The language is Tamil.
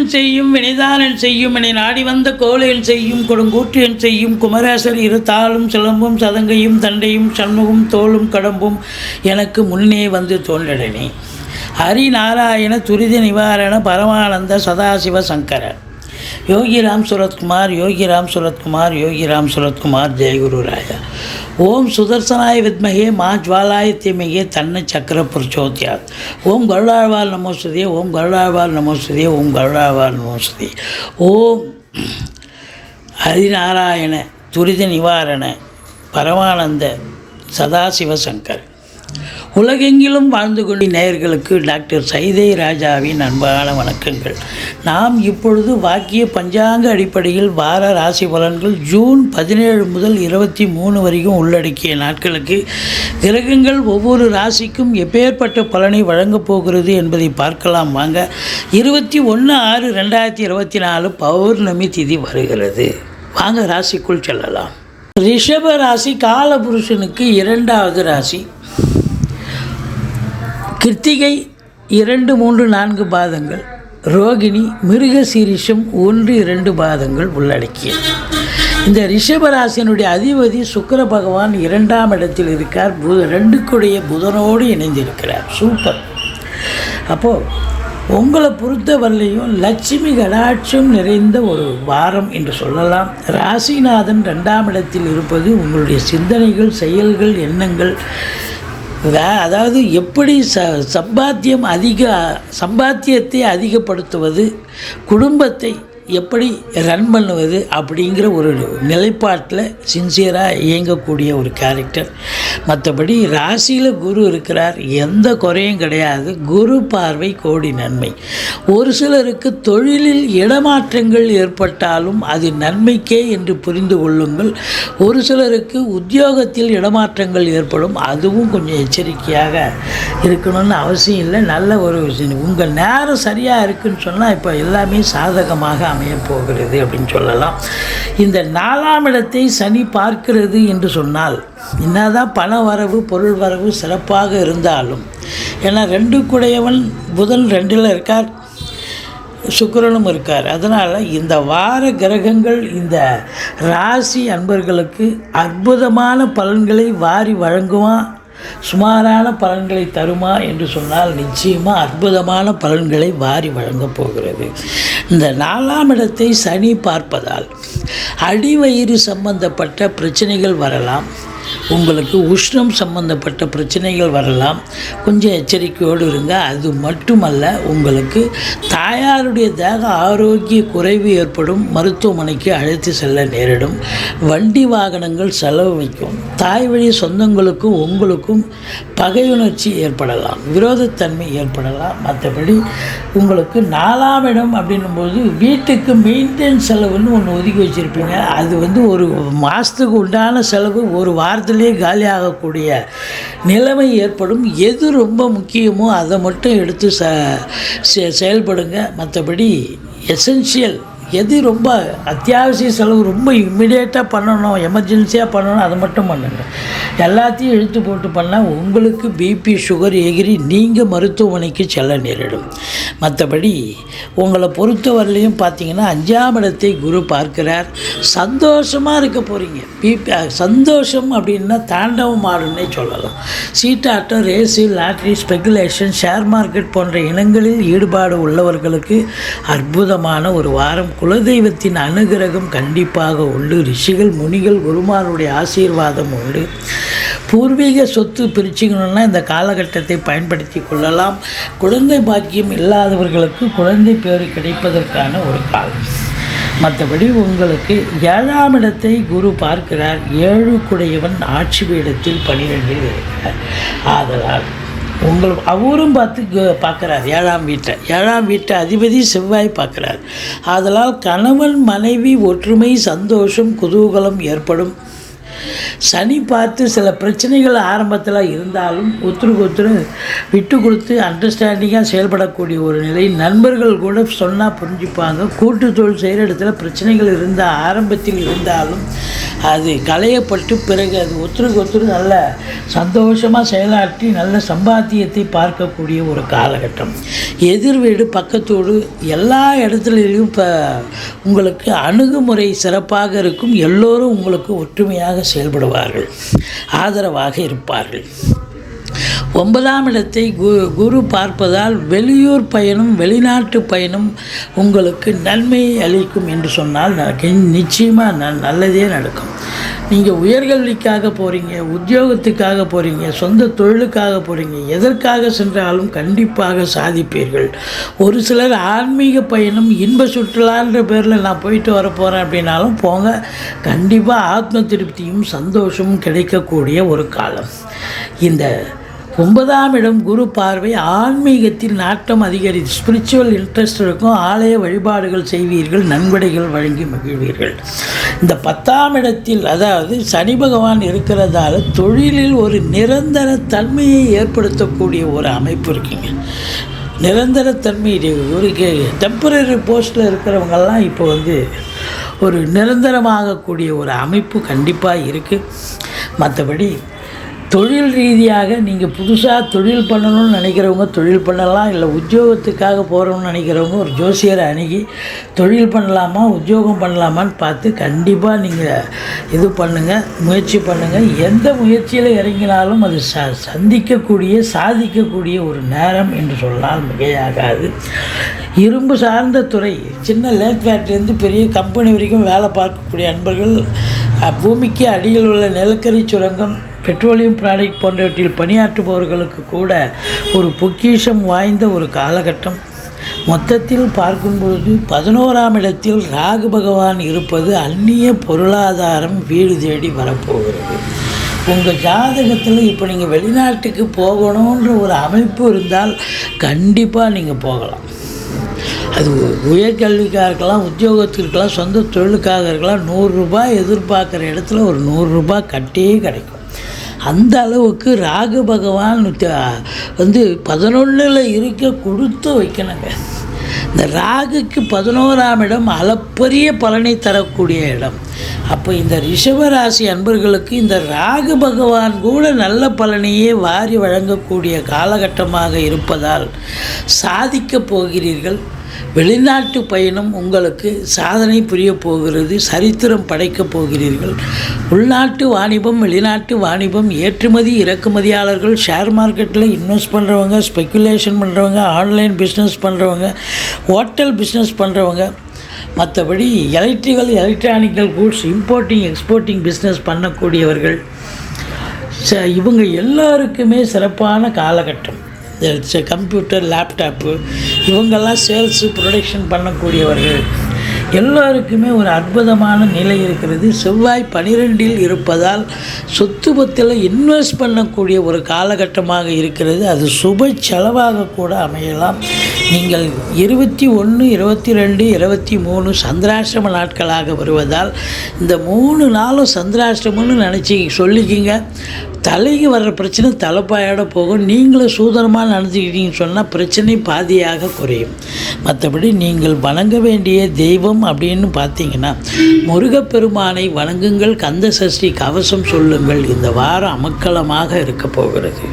வினையேன் செய்யும் வினைதானன் செய்யும் என நாடி வந்த கோலையில் செய்யும் கொடுங்கூற்றியன் செய்யும் குமரேசர் இரு தாளும் சிலம்பும் சதங்கையும் தண்டையும் சண்முகம் தோளும் கடம்பும் எனக்கு முன்னே வந்து தோன்றடனே ஹரிநாராயண துரித நிவாரண பரமானந்த சதாசிவ சங்கர யோகிராம் சுரத்குமார் யோகிராம் சுரத்குமார் யோகிராம் சுரத்குமார் ஜெயகுரு ராஜா ஓம் சுதர்சனாய வித்மகே மா ஜுவாலாய தீமகே தன்ன சக்கர புருஷோத்யாத். ஓம் கருடாழ்வால் நமோஸ்துதே ஓம் கருடாழ்வால் நமோஸ்துதே ஓம் கருடாழ்வால் நமோஸ்துதே ஓம் ஹரிநாராயண துரித நிவாரண பரமானந்த சதாசிவசங்கர் உலகெங்கிலும் வாழ்ந்து கொண்ட நேயர்களுக்கு டாக்டர் சைதை ராஜாவின் அன்பான வணக்கங்கள். நாம் இப்பொழுது வாக்கிய பஞ்சாங்க அடிப்படையில் வார ராசி பலன்கள் ஜூன் பதினேழு முதல் இருபத்தி மூணு வரைக்கும் உள்ளடக்கிய நாட்களுக்கு கிரகங்கள் ஒவ்வொரு ராசிக்கும் எப்பேற்பட்ட பலனை வழங்கப் போகிறது என்பதை பார்க்கலாம் வாங்க. இருபத்தி ஒன்று ஆறு ரெண்டாயிரத்தி இருபத்தி நாலு பௌர்ணமி திதி வருகிறது. வாங்க ராசிக்குள் செல்லலாம். ரிஷப ராசி காலபுருஷனுக்கு இரண்டாவது ராசி. கிருத்திகை இரண்டு மூன்று நான்கு பாதங்கள். ரோகிணி மிருக சீரிஷம் ஒன்று இரண்டு பாதங்கள் உள்ளடக்கியது இந்த ரிஷபராசினுடைய அதிபதி சுக்கர பகவான் இரண்டாம் இடத்தில் இருக்கார். பு ரெண்டுக்குடைய புதனோடு இணைந்திருக்கிறார். சூப்பர். அப்போது உங்களை பொறுத்தவரையிலையும் லட்சுமி கடாட்சம் நிறைந்த ஒரு வாரம் என்று சொல்லலாம். ராசிநாதன் ரெண்டாம் இடத்தில் இருப்பது உங்களுடைய சிந்தனைகள் செயல்கள் எண்ணங்கள் அதாவது எப்படி ச சம்பாத்தியம் அதிக சம்பாத்தியத்தை அதிகப்படுத்துவது? குடும்பத்தை எப்படி ரன் பண்ணுவது அப்படிங்கிற ஒரு நிலைப்பாட்டில் சின்சியராக இயங்கக்கூடிய ஒரு கேரக்டர் மற்றபடி ராசியில் குரு இருக்கிறார். எந்த குறையும் கிடையாது. குரு பார்வை கோடி நன்மை. ஒரு சிலருக்கு தொழிலில் இடமாற்றங்கள் ஏற்பட்டாலும் அது நன்மைக்கே என்று புரிந்து கொள்ளுங்கள். ஒரு சிலருக்கு உத்தியோகத்தில் இடமாற்றங்கள் ஏற்படும். அதுவும் கொஞ்சம் எச்சரிக்கையாக இருக்கணும்னு அவசியம் இல்லை. நல்ல ஒரு உங்கள் நேரம் சரியாக இருக்குன்னு சொன்னால் இப்போ எல்லாமே சாதகமாக அமையப் போகிறது அப்படின்னு சொல்லலாம். இந்த நாலாம் இடத்தை சனி பார்க்கிறது என்று சொன்னால் என்னதான் பண வரவு பொருள் வரவு சிறப்பாக இருந்தாலும் ஏன்னா ரெண்டு குடையவன் புதன் ரெண்டில் இருக்கார் சுக்கரனும் இருக்கார். அதனால் இந்த வார கிரகங்கள் இந்த ராசி அன்பர்களுக்கு அற்புதமான பலன்களை வாரி வழங்குவான் சுமாரான பலன்களை தருமா என்று சொன்னால் நிச்சயமாக அற்புதமான பலன்களை வாரி வழங்கப் போகிறது. இந்த நாலாம் இடத்தை சனி பார்ப்பதால் அடிவயிறு சம்பந்தப்பட்ட பிரச்சனைகள் வரலாம். உங்களுக்கு உஷ்ணம் சம்பந்தப்பட்ட பிரச்சனைகள் வரலாம். கொஞ்சம் எச்சரிக்கையோடு இருங்க. அது மட்டுமல்ல உங்களுக்கு தாயாருடைய தேக ஆரோக்கிய குறைவு ஏற்படும். மருத்துவமனைக்கு அழைத்து செல்ல நேரிடும். வண்டி வாகனங்கள் செலவு வைக்கும். தாய் வழி சொந்தங்களுக்கும் உங்களுக்கும் பகையுணர்ச்சி ஏற்படலாம். விரோதத்தன்மை ஏற்படலாம். மற்றபடி உங்களுக்கு நாலாம் இடம் அப்படின்னும்போது வீட்டுக்கு மெயின்டெனன்ஸ் செலவுன்னு ஒன்று ஒதுக்கி வச்சுருப்பீங்க. அது வந்து ஒரு மாதத்துக்கு உண்டான செலவு ஒரு வாரத்தில் வாரத்திலேயே காலியாகக்கூடிய நிலைமை ஏற்படும். எது ரொம்ப முக்கியமோ அதை மட்டும் எடுத்து ச செ- செயல்படுங்க. மற்றபடி எசென்ஷியல் எது ரொம்ப அத்தியாவசிய செலவு ரொம்ப இம்மிடியேட்டாக பண்ணணும் எமர்ஜென்சியாக பண்ணணும் அதை மட்டும் பண்ணுங்க. எல்லாத்தையும் இழுத்து போட்டு பண்ணால் உங்களுக்கு பிபி சுகர் எகிரி நீங்கள் மருத்துவமனைக்கு செல்ல நேரிடும். மற்றபடி உங்களை பொறுத்தவரையிலையும் பார்த்தீங்கன்னா அஞ்சாம் இடத்தை குரு பார்க்கிறார். சந்தோஷமாக இருக்க போகிறீங்க பிபி சந்தோஷம் அப்படின்னா தாண்டவம் ஆடுன்னே சொல்லலாம். சீட்டாட்டம் race lottery speculation share market போன்ற இனங்களில் ஈடுபாடு உள்ளவர்களுக்கு அற்புதமான ஒரு வாரம் குலதெய்வத்தின் அனுகிரகம் கண்டிப்பாக உண்டு. ரிஷிகள் முனிகள் குருமாருடைய ஆசீர்வாதம் உண்டு. பூர்வீக சொத்து பிரிச்சுக்கணும்னா இந்த காலகட்டத்தை பயன்படுத்தி கொள்ளலாம். குழந்தை பாக்கியம் இல்லாதவர்களுக்கு குழந்தை பேறு கிடைப்பதற்கான ஒரு காலம். மற்றபடி உங்களுக்கு ஏழாம் இடத்தை குரு பார்க்கிறார். ஏழு குடையவன் ஆட்சி பீடத்தில் பனிரெண்டில் இருக்கிறார். ஆதலால் உங்கள் அவரும் பார்த்து பார்க்குறார். ஏழாம் வீட்டை. ஏழாம் வீட்டை அதிபதி செவ்வாய் பார்க்குறார். ஆதலால் கணவன் மனைவி ஒற்றுமை சந்தோஷம் குதூகலம் ஏற்படும். சனி பார்த்து சில பிரச்சனைகள் ஆரம்பத்தில் இருந்தாலும் ஒத்துருக்கு ஒத்துரு விட்டு கொடுத்து அண்டர்ஸ்டாண்டிங்காக செயல்படக்கூடிய ஒரு நிலை. நண்பர்கள் கூட சொன்னால் புரிஞ்சுப்பாங்க. கூட்டு தொழில் செய்கிற இடத்துல பிரச்சனைகள் இருந்தால் ஆரம்பத்தில் இருந்தாலும் அது களையப்பட்டு பிறகு அது ஒருத்தருக்கு ஒருத்தர் நல்ல சந்தோஷமாக செயலாற்றி நல்ல சம்பாத்தியத்தை பார்க்கக்கூடிய ஒரு காலகட்டம். எதிர் வீடு பக்கத்தோடு எல்லா இடத்துலையும் இப்போ உங்களுக்கு அணுகுமுறை சிறப்பாக இருக்கும். எல்லோரும் உங்களுக்கு ஒற்றுமையாக செயல்படுவார்கள். ஆதரவாக இருப்பார்கள். ஒன்பதாம் இடத்தை கு குரு பார்ப்பதால் வெளியூர் பயணம் வெளிநாட்டு பயணம் உங்களுக்கு நன்மையை அளிக்கும் என்று சொன்னால் நிச்சயமாக ந நல்லதே நடக்கும். நீங்கள் உயர்கல்விக்காக போகிறீங்க உத்தியோகத்துக்காக போகிறீங்க சொந்த தொழிலுக்காக போகிறீங்க எதற்காக சென்றாலும் கண்டிப்பாக சாதிப்பீர்கள். ஒரு சிலர் ஆன்மீக பயணம் இன்ப சுற்றுலான்ற பேரில் நான் போயிட்டு வர போகிறேன் அப்படின்னாலும் போங்க. கண்டிப்பாக ஆத்ம திருப்தியும் சந்தோஷமும் கிடைக்கக்கூடிய ஒரு காலம். இந்த ஒன்பதாம் இடம் குரு பார்வை. ஆன்மீகத்தில் நாட்டம் அதிகரித்து ஸ்பிரிச்சுவல் இன்ட்ரெஸ்ட் இருக்கும். ஆலய வழிபாடுகள் செய்வீர்கள். நன்கொடைகள் வழங்கி மகிழ்வீர்கள். இந்த பத்தாம் இடத்தில் அதாவது சனி பகவான் இருக்கிறதால தொழிலில் ஒரு நிரந்தர தன்மையை ஏற்படுத்தக்கூடிய ஒரு அமைப்பு இருக்குங்க. நிரந்தரத்தன்மை தன்மையுடைய ஒரு டெம்பரரி போஸ்ட்டில் இருக்கிறவங்கெல்லாம் இப்போ வந்து ஒரு நிரந்தரமாகக்கூடிய ஒரு அமைப்பு கண்டிப்பாக இருக்குது மற்றபடி தொழில் ரீதியாக நீங்கள் புதுசாக தொழில் பண்ணணும்னு நினைக்கிறவங்க தொழில் பண்ணலாம் இல்லை உத்தியோகத்துக்காக போகிறோம்னு நினைக்கிறவங்க ஒரு ஜோசியரை அணுகி தொழில் பண்ணலாமா உத்தியோகம் பண்ணலாமான்னு பார்த்து கண்டிப்பாக நீங்கள் இது பண்ணுங்கள் முயற்சி பண்ணுங்கள் எந்த முயற்சியில் இறங்கினாலும் அது ச சந்திக்கக்கூடிய சாதிக்கக்கூடிய ஒரு நேரம் என்று சொன்னால் மிகையாகாது. இரும்பு சார்ந்த துறை சின்ன லேட் ஃபேக்ட்ரிலேருந்து பெரிய கம்பெனி வரைக்கும் வேலை பார்க்கக்கூடிய அன்பர்கள் பூமிக்கு அடியில் உள்ள நிலக்கரி சுரங்கம் பெட்ரோலியம் ப்ராடக்ட் போன்றவற்றில் பணியாற்றுபவர்களுக்கு கூட ஒரு பொக்கிஷம் வாய்ந்த ஒரு காலகட்டம். மொத்தத்தில் பார்க்கும்பொழுது பதினோராம் இடத்தில் ராகு பகவான் இருப்பது அந்நிய பொருளாதாரம் வீடு தேடி வரப்போகிறது. உங்கள் ஜாதகத்தில் இப்போ நீங்கள் வெளிநாட்டுக்கு போகணுன்ற ஒரு அமைப்பு இருந்தால் கண்டிப்பாக நீங்கள் போகலாம். அது உயர்கல்விக்காக இருக்கலாம் உத்தியோகத்திற்கெல்லாம் சொந்த தொழிலுக்காக இருக்கலாம் நூறுரூபா எதிர்பார்க்குற இடத்துல ஒரு நூறுரூபா கட்டியே கிடைக்கும். அந்த அளவுக்கு ராகு பகவான் வந்து பதினொன்றில் இருக்க கொடுத்து வைக்கணுங்க. இந்த ராகுக்கு பதினோராம் இடம் அளப்பரிய பலனை தரக்கூடிய இடம். அப்போ இந்த ரிஷபராசி அன்பர்களுக்கு இந்த ராகு பகவான் கூட நல்ல பலனையே வாரி வழங்கக்கூடிய காலகட்டமாக இருப்பதால் சாதிக்கப் போகிறீர்கள். வெளிநாட்டு பயணம் உங்களுக்கு சாதனை புரியப் போகிறது சரித்திரம் படைக்கப் போகிறீர்கள். உள்நாட்டு வாணிபம் வெளிநாட்டு வாணிபம் ஏற்றுமதி இறக்குமதியாளர்கள் ஷேர் மார்க்கெட்டில் இன்வெஸ்ட் பண்ணுறவங்க ஸ்பெக்குலேஷன் பண்ணுறவங்க ஆன்லைன் பிஸ்னஸ் பண்ணுறவங்க ஹோட்டல் பிஸ்னஸ் பண்ணுறவங்க மற்றபடி electrical electronical goods importing exporting business பண்ணக்கூடியவர்கள். ச இவங்க எல்லாருக்குமே சிறப்பான காலகட்டம். கம்ப்யூட்டர் லேப்டாப்பு இவங்கெல்லாம் சேல்ஸு ப்ரொடக்ஷன் பண்ணக்கூடியவர்கள். எல்லோருக்குமே ஒரு அற்புதமான நிலை இருக்கிறது. செவ்வாய் பனிரெண்டில் இருப்பதால் சொத்து பத்தில் இன்வெஸ்ட் பண்ணக்கூடிய ஒரு காலகட்டமாக இருக்கிறது. அது சுப செலவாக கூட அமையலாம். நீங்கள் இருபத்தி ஒன்று இருபத்தி ரெண்டு இருபத்தி மூணு சந்திராஷ்டம நாட்களாக வருவதால் இந்த மூணு நாளும் சந்திராஷ்டமம்னு நினச்சி சொல்லிக்கிங்க. தலைக்கு வர்ற பிரச்சனை தலைப்பாயோட போகும். நீங்களும் சூதனமாக நடந்துக்கிட்டீங்கன்னு சொன்னால் பிரச்சனை பாதியாக குறையும். மற்றபடி நீங்கள் வணங்க வேண்டிய தெய்வம் அப்படின்னு பார்த்தீங்கன்னா முருகப்பெருமானை வணங்குங்கள் கந்த சஷ்டி கவசம் சொல்லுங்கள் இந்த வாரம் அமக்கலமாக இருக்க போகிறது.